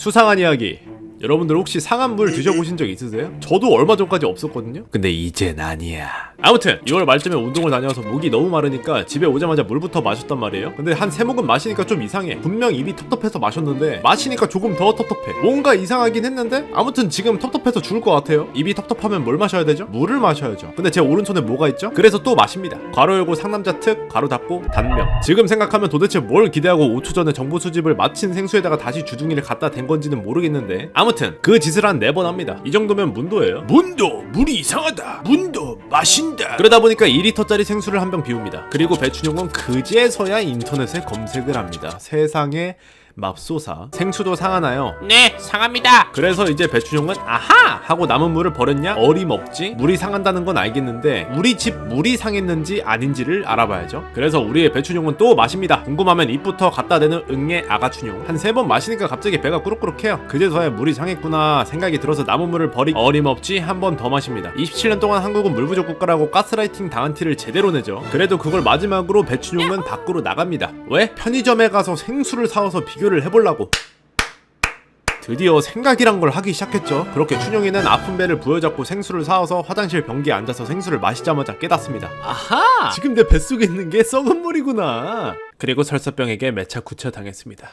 수상한 이야기. 여러분들 혹시 상한 물 드셔보신 적 있으세요? 저도 얼마 전까지 없었거든요. 근데 이젠 아니야. 아무튼 2월 말쯤에 운동을 다녀와서 목이 너무 마르니까 집에 오자마자 물부터 마셨단 말이에요. 근데 한 세 모금 마시니까 좀 이상해. 분명 입이 텁텁해서 마셨는데 마시니까 조금 더 텁텁해. 뭔가 이상하긴 했는데 아무튼 지금 텁텁해서 죽을 것 같아요. 입이 텁텁하면 뭘 마셔야 되죠? 물을 마셔야죠. 근데 제 오른손에 뭐가 있죠? 그래서 또 마십니다. 괄호 열고 상남자 특, 괄호 닫고 단명. 지금 생각하면 도대체 뭘 기대하고 5초 전에 정보 수집을 마친 생수에다가 다시 주둥이를 갖다 댄 건지는 모르겠는데 아무튼 그 짓을 한 네 번 합니다. 이 정도면 문도예요. 문도 물이 이상하다. 문도 마신다. 그러다 보니까 2리터짜리 생수를 한 병 비웁니다. 그리고 배춘용은 그제서야 인터넷에 검색을 합니다. 세상에 맙소사. 생수도 상하나요? 네, 상합니다. 그래서 이제 배추용은 아하! 하고 남은 물을 버렸냐? 어림없지? 물이 상한다는 건 알겠는데 우리 집 물이 상했는지 아닌지를 알아봐야죠. 그래서 우리의 배추용은 또 마십니다. 궁금하면 입부터 갖다 대는 응애 아가춘용. 한 세 번 마시니까 갑자기 배가 꾸룩꾸룩해요. 그제서야 물이 상했구나 생각이 들어서 남은 물을 버리 어림없지 한 번 더 마십니다. 27년 동안 한국은 물 부족 국가라고 가스라이팅 당한 티를 제대로 내죠. 그래도 그걸 마지막으로 배추용은 밖으로 나갑니다. 왜? 편의점에 가서 생수를 사와서 비교 를 해보려고 드디어 생각이란 걸 하기 시작했죠. 그렇게 춘영이는 아픈 배를 부여잡고 생수를 사와서 화장실 변기에 앉아서 생수를 마시자마자 깨닫습니다. 아하! 지금 내 뱃속에 있는 게 썩은 물이구나. 그리고 설사병에게 매차 구쳐 당했습니다.